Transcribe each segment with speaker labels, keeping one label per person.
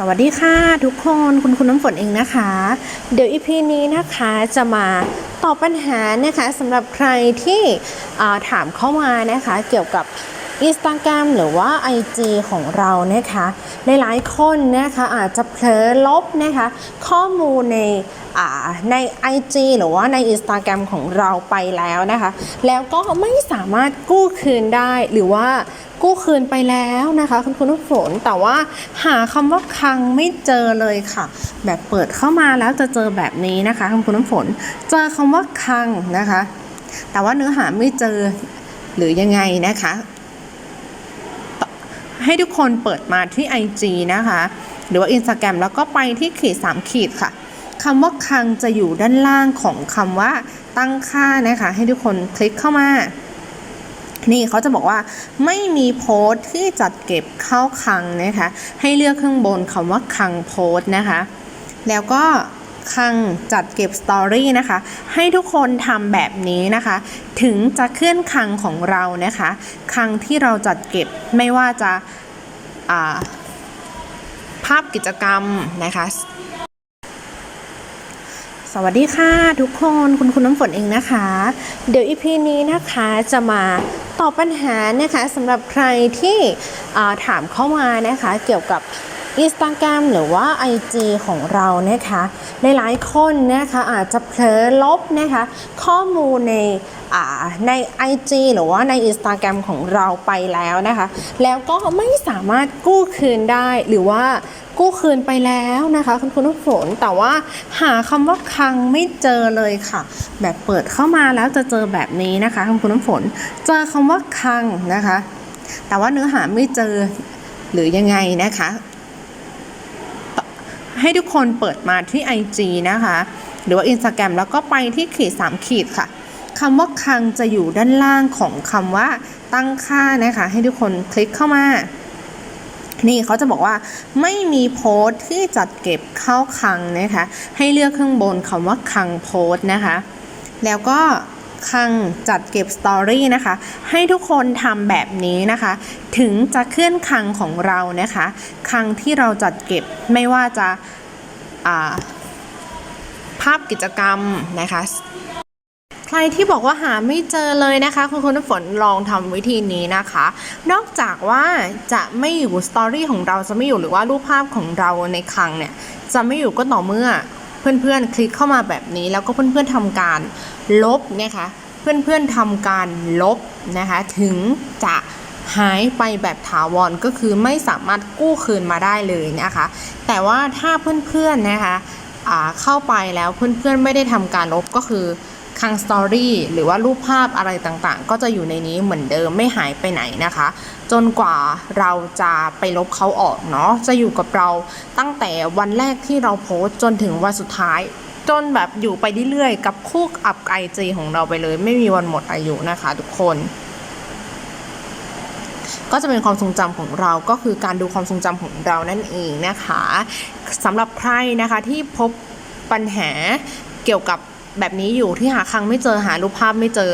Speaker 1: สวัสดีค่ะทุกคนคุณคุณน้ำฝนเองนะคะ เดี๋ยวอีพีนี้นะคะจะมาตอบปัญหานะคะสำหรับใครที่ถามเข้ามานะคะ เกี่ยวกับ Instagram หรือว่า IG ของเรานะคะหลายๆคนนะคะอาจจะเผลอลบนะคะข้อมูลในอ่าใน IG หรือว่าใน Instagram ของเราไปแล้วนะคะ แล้วก็ไม่สามารถกู้คืนได้หรือว่ากู้คืนไปแล้วนะคะคุณคุณน้ำฝนแต่ว่าหาคำว่าคังไม่เจอเลยค่ะ แบบเปิดเข้ามาแล้วจะเจอแบบนี้นะคะคุณคุณน้ำฝนเจอคำว่าคังนะคะ แต่ว่าเนื้อหาไม่เจอหรือยังไงนะคะ ให้ทุกคนเปิดมาที่ IG นะคะ หรือว่า Instagram แล้วก็ไปที่ขีด 3 ขีดค่ะคำว่าคังจะอยู่ด้านล่างของคำว่าตั้งค่านะคะ ให้ทุกคนคลิกเข้ามา นี่เขาจะบอกว่าไม่มีโพสต์ที่จัดเก็บเข้าคังนะคะ ให้เลือกข้างบนคำว่าคังโพสต์นะคะ แล้วก็ คลังจัดเก็บสตอรี่นะคะ ให้ทุกคนทำแบบนี้นะคะ ถึงจะเคลื่อนคังของเรานะคะ คังที่เราจัดเก็บไม่ว่าจะาภาพกิจกรรมนะคะ สวัสดีค่ะทุกคนคุณคุณน้ำฝนเองนะคะ เดี๋ยวอีพีนี้นะคะจะมาตอบปัญหานะคะสำหรับใครที่ถามเข้ามานะคะ เกี่ยวกับ Instagram หรือว่า IG ของเรานะคะหลายๆคนนะคะอาจจะเผลอลบนะคะข้อมูลในใน IG หรือว่าใน Instagram ของเราไปแล้วนะคะ แล้วก็ไม่สามารถกู้คืนได้หรือว่ากู้คืนไปแล้วนะคะ คุณคุณน้ำฝนแต่ว่าหาคำว่าคังไม่เจอเลยค่ะ แบบเปิดเข้ามาแล้วจะเจอแบบนี้นะคะ คุณคุณน้ำฝนเจอคำว่าคังนะคะ แต่ว่าเนื้อหาไม่เจอหรือยังไงนะคะ ให้ทุกคนเปิดมาที่ IG นะคะ หรือว่า Instagram แล้วก็ไปที่ขีด3ขีดค่ะคำว่าคังจะอยู่ด้านล่างของคำว่าตั้งค่านะคะ ให้ทุกคนคลิกเข้ามา นี่เขาจะบอกว่าไม่มีโพสต์ที่จัดเก็บเข้าคังนะคะ ให้เลือกข้างบนคำว่าคังโพสต์นะคะ แล้วก็ คลังจัดเก็บสตอรี่นะคะ ให้ทุกคนทำแบบนี้นะคะ ถึงจะเคลื่อนคลังของเรานะคะคลังที่เราจัดเก็บไม่ว่าจะาภาพกิจกรรมนะคะใครที่บอกว่าหาไม่เจอเลยนะคะ คุณคุณน้ำฝนลองทำวิธีนี้นะคะ นอกจากว่าจะไม่อยู่สตอรี่ของเราจะไม่อยู่หรือว่ารูปภาพของเราในคลังเนี่ย จะไม่อยู่ก็ต่อเมื่อ เพื่อนๆ คลิกเข้ามาแบบนี้ แล้วก็เพื่อนๆทำการลบนะคะ เพื่อนๆทำการลบนะคะ ถึงจะหายไปแบบถาวรก็คือไม่สามารถกู้คืนมาได้เลยนะคะ แต่ว่าถ้าเพื่อนๆนะคะเข้าไปแล้วเพื่อนๆไม่ได้ทำการลบก็คือ คังสตอรี่หรือว่ารูปภาพอะไรต่างๆ ก็จะอยู่ในนี้เหมือนเดิมไม่หายไปไหนนะคะ จนกว่าเราจะไปลบเขาออกเนาะจะอยู่กับเราตั้งแต่วันแรกที่เราโพสต์จนถึงวันสุดท้าย จนแบบอยู่ไปเรื่อยๆกับคู่อับไอจีของเราไปเลย ไม่มีวันหมดอายุนะคะทุกคนก็จะเป็นความทรงจำของเราก็คือการดูความทรงจำของเรานั่นเองนะคะสำหรับใครนะคะที่พบปัญหาเกี่ยวกับ แบบนี้อยู่ที่หาครั้งไม่เจอหารูปภาพไม่เจอ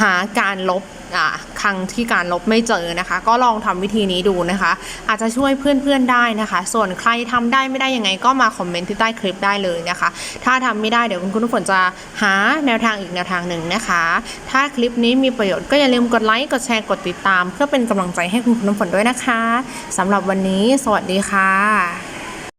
Speaker 1: หาการลบอ่าครั้งที่การลบไม่เจอนะคะ ก็ลองทำวิธีนี้ดูนะคะ อาจจะช่วยเพื่อนๆได้นะคะ ส่วนใครทำได้ไม่ได้ยังไงก็มาคอมเมนต์ที่ใต้คลิปได้เลยนะคะ ถ้าทำไม่ได้เดี๋ยวคุณคุณฝนจะหาแนวทางอีกแนวทางหนึ่งนะคะ ถ้าคลิปนี้มีประโยชน์ก็อย่าลืมกดไลค์กดแชร์กดติดตาม เพื่อเป็นกำลังใจให้คุณคุณฝนด้วยนะคะสำหรับวันนี้ สวัสดีค่ะ